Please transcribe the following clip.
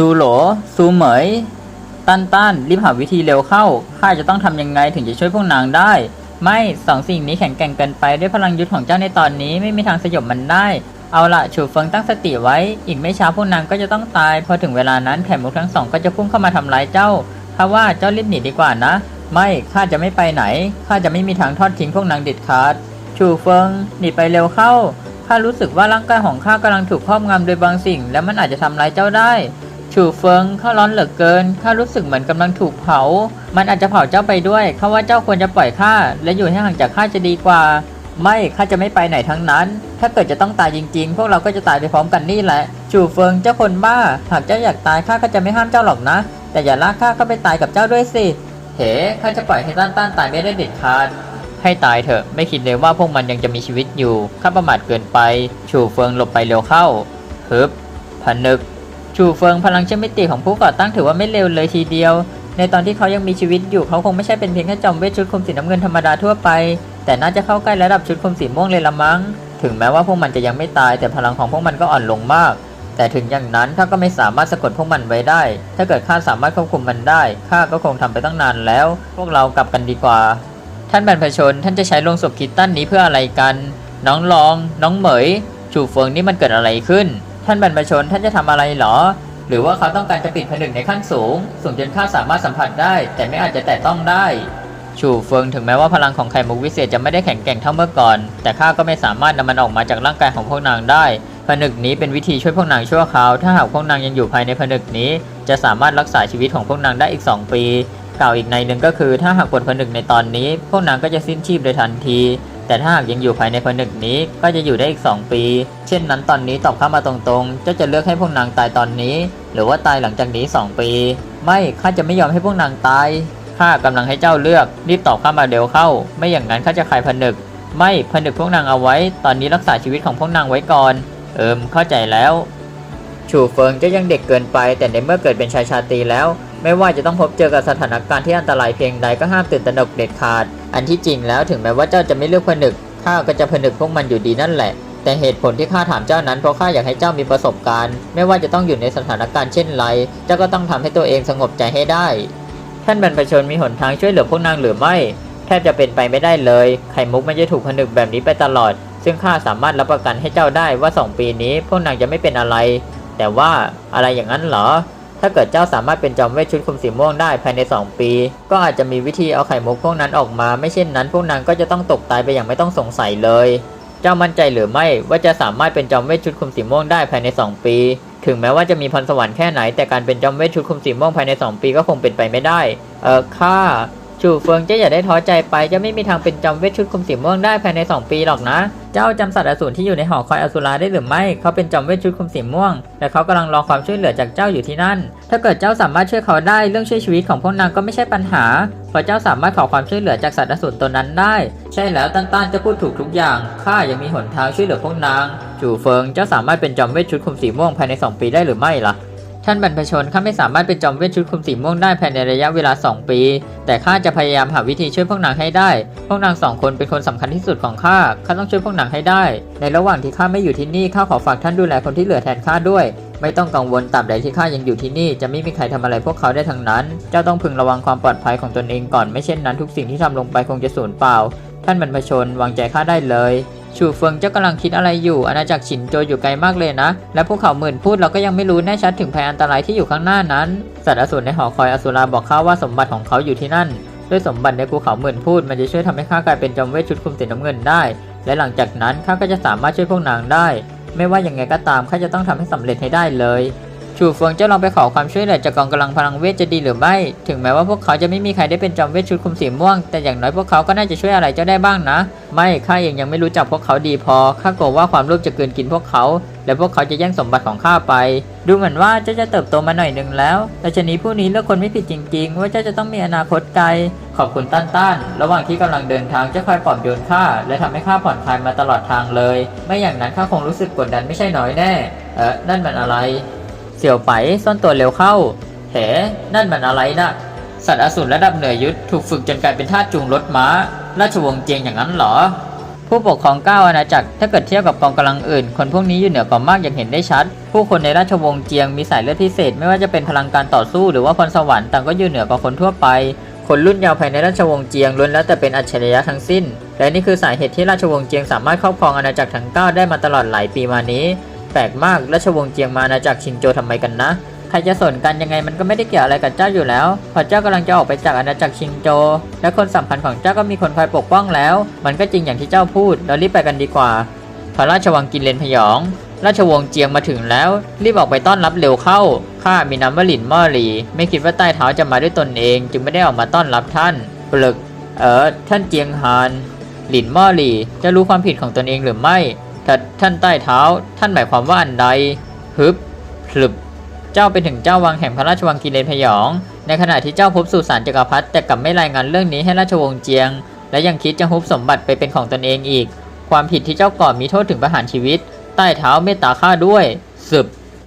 ซูโหลซูเหมยตันตันรีบหาวิธีเร็วเข้า ข้าจะต้องทำยังไงถึงจะช่วยพวกนางได้ ไม่สองสิ่งนี้แข็งแกร่งเกินไปด้วยพลังยุทธของเจ้าในตอนนี้ไม่มีทางสยบมันได้เอาละฉูเฟิงตั้งสติไว้ อีกไม่ช้าพวกนางก็จะต้องตาย พอถึงเวลานั้นไข่มุกทั้งสองก็จะพุ่งเข้ามาทำร้ายเจ้าข้าว่าเจ้ารีบหนีดีกว่านะ ไม่ข้าจะไม่ไปไหนข้าจะไม่มีทางทอดทิ้งพวกนางเด็ดขาดฉูเฟิงหนีไปเร็วเข้าข้ารู้สึกว่าร่างกายของข้ากำลังถูกครอบงำโดยบางสิ่ง และมันอาจจะทำร้ายเจ้าได้ ฉูเฟิงข้าร้อนเหลือเกินข้ารู้สึกเหมือนกำลังถูกเผา มันอาจจะเผาเจ้าไปด้วยข้าว่าเจ้าควรจะปล่อยข้าและอยู่ให้ห่างจากข้าจะดีกว่า ไม่ข้าจะไม่ไปไหนทั้งนั้น ถ้าเกิดจะต้องตายจริงๆ พวกเราก็จะตายไปพร้อมกันนี่แหละฉูเฟิงเจ้าคนบ้า หากเจ้าอยากตายข้าก็จะไม่ห้ามเจ้าหรอกนะ แต่อย่าลากข้าเข้าไปตายกับเจ้าด้วยสิเฮ้ข้าจะปล่อยให้ต้านต้านตายไม่ได้เด็ดขาดให้ตายเถอะ ไม่คิดเลยว่าพวกมันยังจะมีชีวิตอยู่ข้าประมาทเกินไปฉูเฟิงหลบไปเร็วเข้าฮึบผนึก ฉูเฟิงพลังเชื่อมิติของผู้ก่อตั้งถือว่าไม่เลวเลยทีเดียว ในตอนที่เขายังมีชีวิตอยู่เขาคงไม่ใช่เป็นเพียงแค่จอมเวทชุดคุมสีน้ำเงินธรรมดาทั่วไป แต่น่าจะเข้าใกล้ระดับชุดคุมสีม่วงเลยละมั้ง ถึงแม้ว่าพวกมันจะยังไม่ตายแต่พลังของพวกมันก็อ่อนลงมาก แต่ถึงอย่างนั้นข้าก็ไม่สามารถสะกดพวกมันไว้ได้ ถ้าเกิดข้าสามารถควบคุมมันได้ข้าก็คงทำไปตั้งนานแล้ว พวกเรากลับกันดีกว่า ท่านบรรพชนท่านจะใช้ลงศพคิตตันนี้เพื่ออะไรกัน น้องลอง น้องเหมยชูเฟิงนี่มันเกิดอะไรขึ้น ท่านบรรพชนท่านจะทำอะไรเหรอ หรือว่าเขาต้องการจะปิดผนึกในขั้นสูง สูงจนข้าสามารถสัมผัสได้ แต่ไม่อาจจะแตะต้องได้ ชูเฟิงถึงแม้ว่าพลังของไข่มุกวิเศษจะไม่ได้แข็งแกร่งเท่าเมื่อก่อน แต่ข้าก็ไม่สามารถนำมันออกมาจากร่างกายของพวกนางได้ ผนึกนี้เป็นวิธีช่วยพวกนางชั่วคราว ถ้าหากพวกนางยังอยู่ภายในผนึกนี้ จะสามารถรักษาชีวิตของพวกนางได้อีก 2 ปี กล่าวอีกในหนึ่งก็คือ ถ้าหากปลดผนึกในตอนนี้ พวกนางก็จะสิ้นชีพโดยทันที แต่ถ้าหากยังอยู่ภายในผนึกนี้ก็จะอยู่ได้อีก 2 ปี เช่นนั้นตอนนี้ตอบเข้ามาตรงๆ เจ้าจะเลือกให้พวกนางตายตอนนี้ หรือว่าตายหลังจากนี้ 2 ปี ไม่ข้าจะไม่ยอมให้พวกนางตายข้ากำลังให้เจ้าเลือก รีบตอบเข้ามาเร็วเข้า ไม่อย่างนั้นข้าจะคายผนึก ไม่ผนึกพวกนางเอาไว้ ตอนนี้รักษาชีวิตของพวกนางไว้ก่อน เอิมเข้าใจแล้วชูเฟิงจะยังเด็กเกินไป แต่ในเมื่อเกิดเป็นชายชาตรีแล้ว ไม่ว่าจะต้องพบเจอกับสถานการณ์ที่อันตรายเพียงใดก็ห้ามตื่นตระหนกเด็ดขาด อันที่จริงแล้วถึงแม้ว่าเจ้าจะไม่เลือกผนึกข้าก็จะผนึกพวกมันอยู่ดีนั่นแหละ แต่เหตุผลที่ข้าถามเจ้านั้นเพราะข้าอยากให้เจ้ามีประสบการณ์ ไม่ว่าจะต้องอยู่ในสถานการณ์เช่นไร เจ้าก็ต้องทำให้ตัวเองสงบใจให้ได้ ท่านบรรพชนมีหนทางช่วยเหลือพวกนางหรือไม่ แทบจะเป็นไปไม่ได้เลย ไข่มุกมันจะถูกผนึกแบบนี้ไปตลอด ซึ่งข้าสามารถรับประกันให้เจ้าได้ว่า 2 ปีนี้ พวกนางจะไม่เป็นอะไร แต่ว่าอะไรอย่างนั้นเหรอ ถ้าเกิดเจ้าสามารถเป็นจอมเวทชุดคุมสีม่วงได้ภายใน 2 ปี ก็อาจจะมีวิธีเอาไข่มุกพวกนั้นออกมา ไม่เช่นนั้น พวกนางก็จะต้องตกตายไปอย่างไม่ต้องสงสัยเลย เจ้ามั่นใจหรือไม่ว่าจะสามารถเป็นจอมเวทชุดคุมสีม่วงได้ภายใน 2 ปี ถึงแม้ว่าจะมีพรสวรรค์แค่ไหน แต่การเป็นจอมเวทชุดคุมสีม่วงภายใน 2 ปีก็คงเป็นไปไม่ได้ เออข้าชูเฟิงเจ้าอย่าได้ท้อใจไป จะไม่มีทางเป็นจอมเวทชุดคุมสีม่วงได้ภายใน 2 ปีหรอกนะเจ้าจำสัตว์อสูรที่อยู่ในหอคอยอสุราได้หรือไม่เขาเป็นจอมเวทชุดคุมสีม่วงและเขากำลังรอความช่วยเหลือจากเจ้าอยู่ที่นั่น ถ้าเกิดเจ้าสามารถช่วยเขาได้เรื่องช่วยชีวิตของพวกนางก็ไม่ใช่ปัญหาเพราะเจ้าสามารถขอความช่วยเหลือจากสัตว์อสูรตัวนั้นได้ ใช่แล้วตันตันจะพูดถูกทุกอย่างข้ายังมีหนทางช่วยเหลือพวกนางจู่เฟิงเจ้าสามารถเป็นจอมเวทชุดคุมสีม่วงภายใน 2 ปีได้หรือไม่ล่ะ ท่านบรรพชนข้าไม่สามารถเป็นจอมเวทชุดคุมสีม่วงได้ภายในระยะเวลา 2 ปี แต่ข้าจะพยายามหาวิธีช่วยพวกนางให้ได้ พวกนางสองคนเป็นคนสำคัญที่สุดของข้า ข้าต้องช่วยพวกนางให้ได้ ในระหว่างที่ข้าไม่อยู่ที่นี่ข้าขอฝากท่านดูแลคนที่เหลือแทนข้าด้วย ไม่ต้องกังวลตราบใดที่ข้ายังอยู่ที่นี่ จะไม่มีใครทำอะไรพวกเขาได้ทั้งนั้น เจ้าต้องพึงระวังความปลอดภัยของตนเองก่อน ไม่เช่นนั้นทุกสิ่งที่ทำลงไปคงจะสูญเปล่า ท่านบรรพชนวางใจข้าได้เลย ชูเฟิงเจ้ากำลังคิดอะไรอยู่อาณาจักรฉินโจอยู่ไกลมากเลยนะ และพวกเขาหมื่นพูดเราก็ยังไม่รู้แน่ชัดถึงภัยอันตรายที่อยู่ข้างหน้านั้น สัตว์อสูรในหอคอยอสูราบอกข้าว่าสมบัติของเขาอยู่ที่นั่น ด้วยสมบัติในภูเขาหมื่นพูด มันจะช่วยทำให้ข้ากลายเป็นจอมเวทชุดคุมสีน้ำเงินได้ และหลังจากนั้นข้าก็จะสามารถช่วยพวกนางได้ ไม่ว่าอย่างไงก็ตามข้าจะต้องทำให้สำเร็จให้ได้เลย ชูเฟิงเจ้าลองไปขอความช่วยเหลือจากกองกำลังพลังเวทจะดีหรือไม่ ถึงแม้ว่าพวกเขาจะไม่มีใครได้เป็นจอมเวทชุดคุมสีม่วง แต่อย่างน้อยพวกเขาก็น่าจะช่วยอะไรเจ้าได้บ้างนะ ไม่ข้าเองยังไม่รู้จักพวกเขาดีพอข้ากลัวว่าความโลภจะเกินกินพวกเขา และพวกเขาจะแย่งสมบัติของข้าไป ดูเหมือนว่าเจ้าจะเติบโตมาหน่อยหนึ่งแล้วแต่ชะนีผู้นี้เลือกคนไม่ผิดจริง ๆ ว่าเจ้าจะต้องมีอนาคตไกลขอบคุณต้านต้าน ระหว่างที่กำลังเดินทางเจ้าคอยปลอบโยนข้าและทำให้ข้าผ่อนคลายมาตลอดทางเลย ไม่อย่างนั้นข้าคงรู้สึกกดดันไม่ใช่น้อยแน่ เออนั่นมันอะไร เสี่ยวไปซ่อนตัวเร็วเข้าเหนั่นมันอะไรนะสัตว์อสูรระดับเหนือยุทธถูกฝึกจนกลายเป็นทาสจูงรถม้า ราชวงศ์เจียงอย่างนั้นเหรอ ผู้ปกครองเก้าอาณาจักร ถ้าเกิดเทียบกับกองกำลังอื่น คนพวกนี้อยู่เหนือกว่ามากอย่างเห็นได้ชัด ผู้คนในราชวงศ์เจียงมีสายเลือดพิเศษ ไม่ว่าจะเป็นพลังการต่อสู้หรือว่าพรสวรรค์ต่างก็อยู่เหนือกว่าคนทั่วไปคนรุ่นเยาว์ภายในราชวงศ์เจียงล้วนแล้วแต่เป็นอัจฉริยะทั้งสิ้น และนี่คือสาเหตุที่ราชวงศ์เจียงสามารถครอบครองอาณาจักรทั้งเก้าได้มาตลอดหลายปีมานี้ แปลกมากราชวงศ์เจียงมาอาณาจักชิงโจทำไมกันนะ ใครจะสนกันยังไงมันก็ไม่ได้เกี่ยวอะไรกับเจ้าอยู่แล้ว พอเจ้ากำลังจะออกไปจากอาณาจักรชิงโจ และคนสำคัญของเจ้าก็มีคนคอยปกป้องแล้ว มันก็จริงอย่างที่เจ้าพูด เรารีบไปกันดีกว่า พระราชวังกินเลนพยอง ราชวงศ์เจียงมาถึงแล้ว รีบออกไปต้อนรับเร็วเข้า ข้ามีนามว่าหลินม่อหลี ไม่คิดว่าใต้เท้าจะมาด้วยตนเอง จึงไม่ได้ออกมาต้อนรับท่านปลึก เออท่านเจียงฮานหลินม่อหลี จะรู้ความผิดของตนเองหรือไม่ แต่ท่านใต้เท้าท่านหมายความว่าอันใดฮึบพลึบเจ้าเป็นถึงเจ้าวังแห่งพระราชวังกิเลนพยอง ในขณะที่เจ้าพบสุสานจักรพรรดิแต่กลับไม่รายงานเรื่องนี้ให้ราชวงศ์เจียง และยังคิดจะฮุบสมบัติไปเป็นของตนเองอีก ความผิดที่เจ้าก่อมีโทษถึงประหารชีวิต ใต้เท้าเมตตาข้าด้วยสืบ